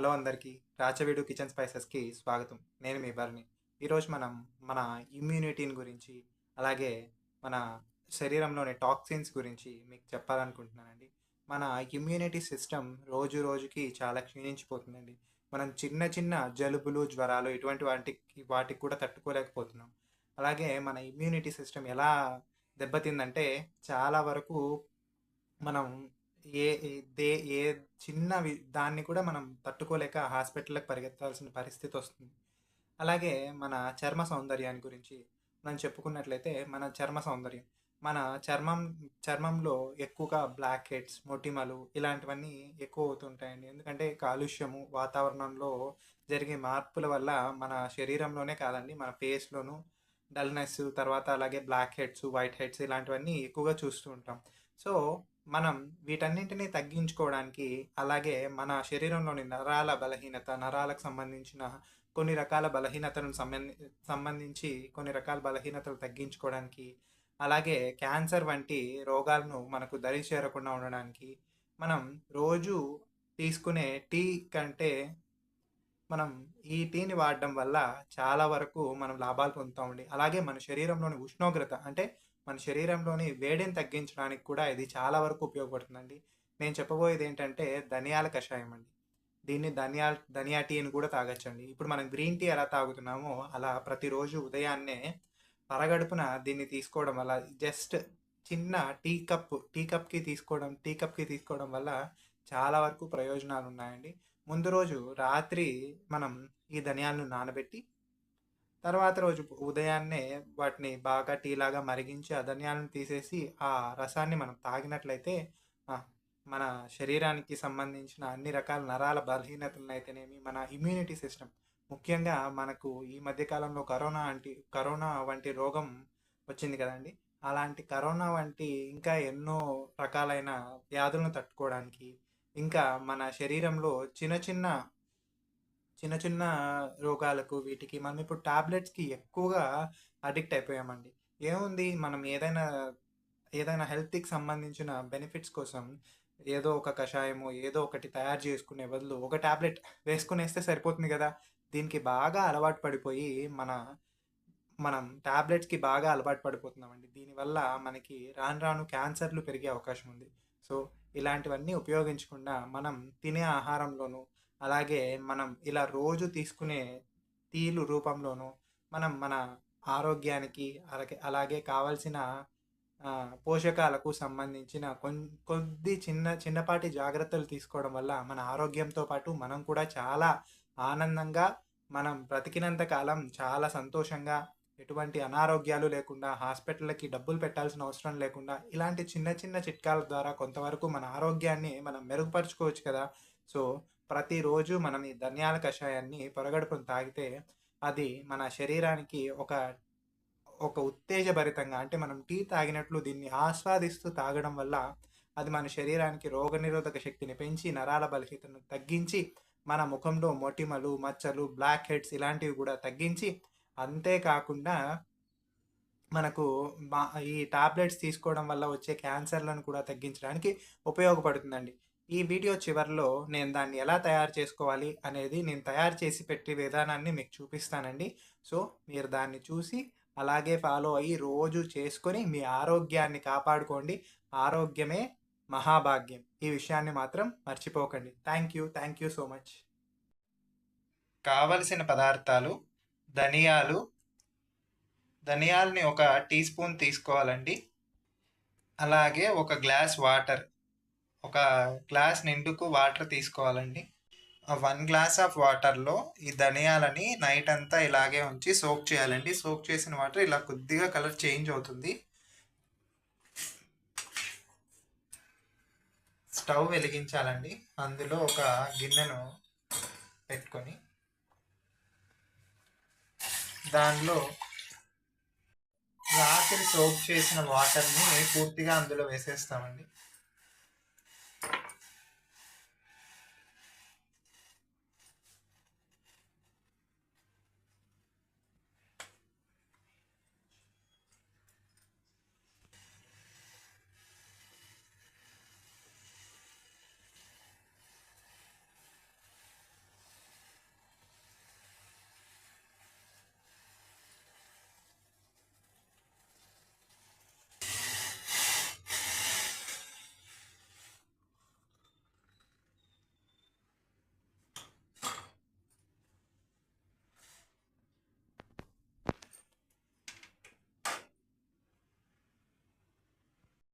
Hello అందరికీ Rachaveedu kitchen స్పైసెస్కి స్వాగతం. నేను మీ భరణి ఈరోజు మనం మన ఇమ్యూనిటీని గురించి అలాగే మన శరీరంలోని టాక్సిన్స్ గురించి మీకు చెప్పాలనుకుంటున్నానండి. మన ఇమ్యూనిటీ సిస్టమ్ రోజు రోజుకి చాలా క్షీణించిపోతుందండి. మనం చిన్న చిన్న జలుబులు జ్వరాలు ఇటువంటి వాటికి వాటికి కూడా తట్టుకోలేకపోతున్నాం. అలాగే మన ఇమ్యూనిటీ సిస్టమ్ ఎలా దెబ్బతిందంటే చాలా వరకు మనం ఏ ఏ- దే ఏ చిన్న దాన్ని కూడా మనం తట్టుకోలేక హాస్పిటల్కి పరిగెత్తాల్సిన పరిస్థితి వస్తుంది. అలాగే మన చర్మ సౌందర్యాన్ని గురించి మనం చెప్పుకున్నట్లయితే మన చర్మ సౌందర్యం మన చర్మం చర్మంలో ఎక్కువగా బ్లాక్ హెడ్స్ మొటిమలు ఇలాంటివన్నీ ఎక్కువ అవుతుంటాయండి. ఎందుకంటే కాలుష్యము వాతావరణంలో జరిగే మార్పుల వల్ల మన శరీరంలోనే కాదండి మన ఫేస్లోను డల్నెస్ తర్వాత అలాగే బ్లాక్ హెడ్స్ వైట్ హెడ్స్ ఇలాంటివన్నీ ఎక్కువగా చూస్తూ ఉంటాం. సో మనం వీటన్నింటినీ తగ్గించుకోవడానికి అలాగే మన శరీరంలోని నరాల బలహీనత నరాలకు సంబంధించిన కొన్ని రకాల బలహీనతలను సంబంధి సంబంధించి కొన్ని రకాల బలహీనతలు తగ్గించుకోవడానికి అలాగే క్యాన్సర్ వంటి రోగాలను మనకు దరి చేరకుండా ఉండడానికి మనం రోజు తీసుకునే టీ కంటే మనం ఈ టీని వాడడం వల్ల చాలా వరకు మనం లాభాలు పొందుతామండి. అలాగే మన శరీరంలోని ఉష్ణోగ్రత అంటే మన శరీరంలోని వేడిని తగ్గించడానికి కూడా ఇది చాలా వరకు ఉపయోగపడుతుందండి. నేను చెప్పబోయేది ఏంటంటే ధనియాల కషాయం అండి. దీన్ని ధనియా ధనియా టీ అని కూడా తాగొచ్చండి. ఇప్పుడు మనం గ్రీన్ టీ ఎలా తాగుతున్నామో అలా ప్రతిరోజు ఉదయాన్నే పరగడుపున దీన్ని తీసుకోవడం వల్ల జస్ట్ చిన్న టీ కప్ టీ కప్కి తీసుకోవడం టీ కప్కి తీసుకోవడం వల్ల చాలా వరకు ప్రయోజనాలు ఉన్నాయండి ముందు రోజు రాత్రి మనం ఈ ధనియాలను నానబెట్టి తర్వాత రోజు ఉదయాన్నే వాటిని బాగా టీలాగా మరిగించి ఆ ధనియాలను తీసేసి ఆ రసాన్ని మనం తాగినట్లయితే మన శరీరానికి సంబంధించిన అన్ని రకాల నరాల బలహీనతలను అయితేనేమి మన ఇమ్యూనిటీ సిస్టమ్ ముఖ్యంగా మనకు ఈ మధ్యకాలంలో కరోనా అంటే కరోనా వంటి రోగం వచ్చింది కదండి. అలాంటి కరోనా వంటి ఇంకా ఎన్నో రకాలైన వ్యాధులను తట్టుకోవడానికి ఇంకా మన శరీరంలో చిన్న చిన్న చిన్న చిన్న రోగాలకు వీటికి మనం ఇప్పుడు టాబ్లెట్స్కి ఎక్కువగా అడిక్ట్ అయిపోయామండి. ఏముంది? మనం ఏదైనా ఏదైనా హెల్త్కి సంబంధించిన బెనిఫిట్స్ కోసం ఏదో ఒక కషాయము ఏదో ఒకటి తయారు చేసుకునే బదులు ఒక టాబ్లెట్ వేసుకునేస్తే సరిపోతుంది కదా! దీనికి బాగా అలవాటు పడిపోయి మన మనం టాబ్లెట్స్కి బాగా అలవాటు పడిపోతున్నామండి. దీనివల్ల మనకి రాను రాను క్యాన్సర్లు పెరిగే అవకాశం ఉంది. సో ఇలాంటివన్నీ ఉపయోగించకుండా మనం తినే ఆహారంలోనూ అలాగే మనం ఇలా రోజు తీసుకునే తీలు రూపంలోనూ మనం మన ఆరోగ్యానికి అలాగే అలాగే కావాల్సిన పోషకాలకు సంబంధించిన కొన్ కొద్ది చిన్న చిన్నపాటి జాగ్రత్తలు తీసుకోవడం వల్ల మన ఆరోగ్యంతో పాటు మనం కూడా చాలా ఆనందంగా మనం బ్రతికినంత కాలం చాలా సంతోషంగా ఎటువంటి అనారోగ్యాలు లేకుండా హాస్పిటల్కి డబ్బులు పెట్టాల్సిన అవసరం లేకుండా ఇలాంటి చిన్న చిన్న చిట్కాల ద్వారా కొంతవరకు మన ఆరోగ్యాన్ని మనం మెరుగుపరుచుకోవచ్చు కదా. సో ప్రతిరోజు మనం ఈ ధనియాల కషాయాన్ని పొరగడుపును తాగితే అది మన శరీరానికి ఒక ఒక ఉత్తేజభరితంగా అంటే మనం టీ తాగినట్లు దీన్ని ఆస్వాదిస్తూ తాగడం వల్ల అది మన శరీరానికి రోగనిరోధక శక్తిని పెంచి నరాల బలహీతను తగ్గించి మన ముఖంలో మొటిమలు మచ్చలు బ్లాక్ హెడ్స్ ఇలాంటివి కూడా తగ్గించి అంతేకాకుండా మనకు మా ఈ టాబ్లెట్స్ తీసుకోవడం వల్ల వచ్చే క్యాన్సర్లను కూడా తగ్గించడానికి ఉపయోగపడుతుందండి. ఈ వీడియో చివరిలో నేను దాన్ని ఎలా తయారు చేసుకోవాలి అనేది నేను తయారు చేసి పెట్టే విధానాన్ని మీకు చూపిస్తానండి. సో మీరు దాన్ని చూసి అలాగే ఫాలో అయ్యి రోజు చేసుకొని మీ ఆరోగ్యాన్ని కాపాడుకోండి. ఆరోగ్యమే మహాభాగ్యం. ఈ విషయాన్ని మాత్రం మర్చిపోకండి. Thank you. Thank you so much. కావలసిన పదార్థాలు ధనియాలు ధనియాలని ఒక టీ స్పూన్ తీసుకోవాలండి. అలాగే ఒక గ్లాస్ వాటర్. ఒక గ్లాస్ నిండుకు వాటర్ తీసుకోవాలండి. వన్ గ్లాస్ ఆఫ్ వాటర్లో ఈ ధనియాలని నైట్ అంతా ఇలాగే ఉంచి సోక్ చేయాలండి. సోక్ చేసిన వాటర్ ఇలా కొద్దిగా కలర్ చేంజ్ అవుతుంది. స్టవ్ వెలిగించాలండి. అందులో ఒక గిన్నెను పెట్టుకొని దానిలో రాత్రి సోక్ చేసిన వాటర్ని పూర్తిగా అందులో వేసేస్తామండి.